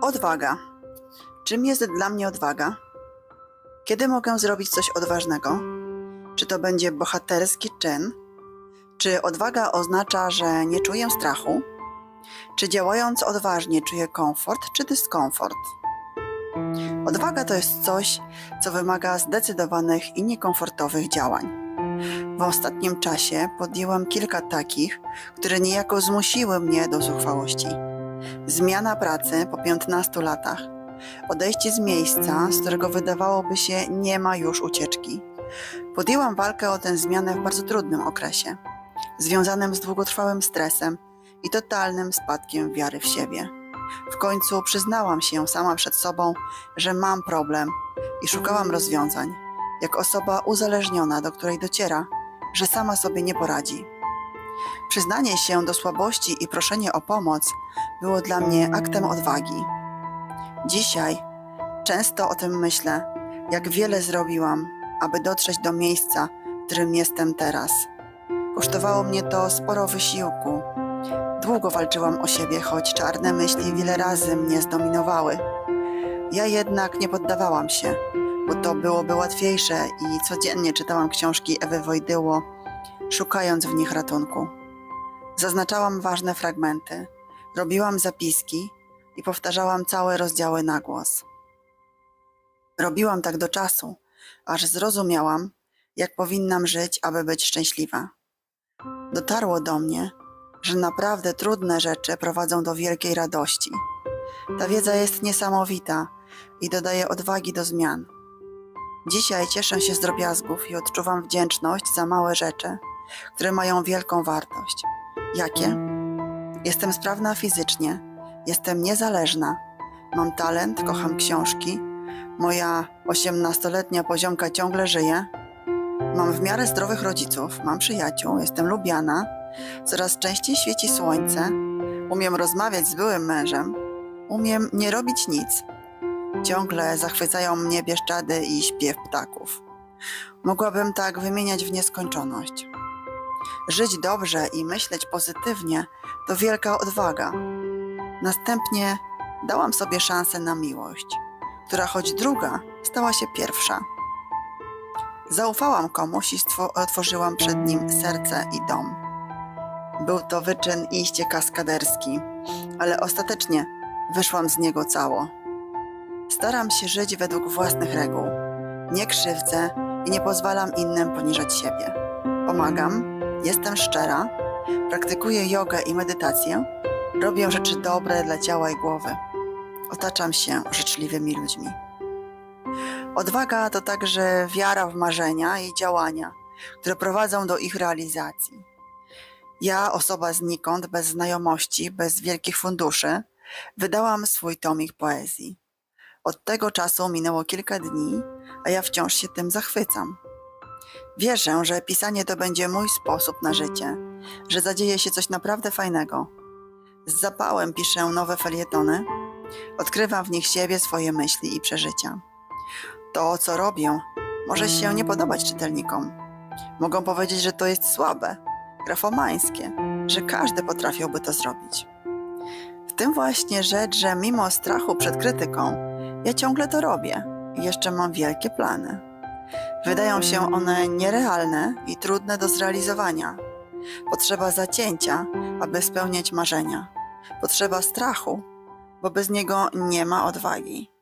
Odwaga. Czym jest dla mnie odwaga? Kiedy mogę zrobić coś odważnego? Czy to będzie bohaterski czyn? Czy odwaga oznacza, że nie czuję strachu? Czy działając odważnie czuję komfort czy dyskomfort? Odwaga to jest coś, co wymaga zdecydowanych i niekomfortowych działań. W ostatnim czasie podjęłam kilka takich, które niejako zmusiły mnie do zuchwałości. Zmiana pracy po 15 latach, odejście z miejsca, z którego wydawałoby się nie ma już ucieczki. Podjęłam walkę o tę zmianę w bardzo trudnym okresie, związanym z długotrwałym stresem i totalnym spadkiem wiary w siebie. W końcu przyznałam się sama przed sobą, że mam problem i szukałam rozwiązań, jak osoba uzależniona, do której dociera, że sama sobie nie poradzi. Przyznanie się do słabości i proszenie o pomoc było dla mnie aktem odwagi. Dzisiaj często o tym myślę, jak wiele zrobiłam, aby dotrzeć do miejsca, w którym jestem teraz. Kosztowało mnie to sporo wysiłku. Długo walczyłam o siebie, choć czarne myśli wiele razy mnie zdominowały. Ja jednak nie poddawałam się, bo to byłoby łatwiejsze i codziennie czytałam książki Ewy Wojdyło, szukając w nich ratunku. Zaznaczałam ważne fragmenty, robiłam zapiski i powtarzałam całe rozdziały na głos. Robiłam tak do czasu, aż zrozumiałam, jak powinnam żyć, aby być szczęśliwa. Dotarło do mnie, że naprawdę trudne rzeczy prowadzą do wielkiej radości. Ta wiedza jest niesamowita i dodaje odwagi do zmian. Dzisiaj cieszę się z drobiazgów i odczuwam wdzięczność za małe rzeczy, które mają wielką wartość. Jakie? Jestem sprawna fizycznie, jestem niezależna, mam talent, kocham książki, moja 18-letnia poziomka ciągle żyje, mam w miarę zdrowych rodziców, mam przyjaciół, jestem lubiana, coraz częściej świeci słońce, umiem rozmawiać z byłym mężem, umiem nie robić nic. Ciągle zachwycają mnie bieszczady i śpiew ptaków. Mogłabym tak wymieniać w nieskończoność. Żyć dobrze i myśleć pozytywnie to wielka odwaga. Następnie dałam sobie szansę na miłość, która choć druga stała się pierwsza. Zaufałam komuś i otworzyłam przed nim serce i dom. Był to wyczyn iście kaskaderski, ale ostatecznie wyszłam z niego cało. Staram się żyć według własnych reguł. Nie krzywdzę i nie pozwalam innym poniżać siebie. Pomagam, jestem szczera, praktykuję jogę i medytację, robię rzeczy dobre dla ciała i głowy. Otaczam się życzliwymi ludźmi. Odwaga to także wiara w marzenia i działania, które prowadzą do ich realizacji. Ja, osoba znikąd, bez znajomości, bez wielkich funduszy, wydałam swój tomik poezji. Od tego czasu minęło kilka dni, a ja wciąż się tym zachwycam. Wierzę, że pisanie to będzie mój sposób na życie, że zadzieje się coś naprawdę fajnego. Z zapałem piszę nowe felietony, odkrywam w nich siebie, swoje myśli i przeżycia. To, co robię, może się nie podobać czytelnikom. Mogą powiedzieć, że to jest słabe, grafomańskie, że każdy potrafiłby to zrobić. W tym właśnie rzecz, że mimo strachu przed krytyką, ja ciągle to robię i jeszcze mam wielkie plany. Wydają się one nierealne i trudne do zrealizowania. Potrzeba zacięcia, aby spełniać marzenia. Potrzeba strachu, bo bez niego nie ma odwagi.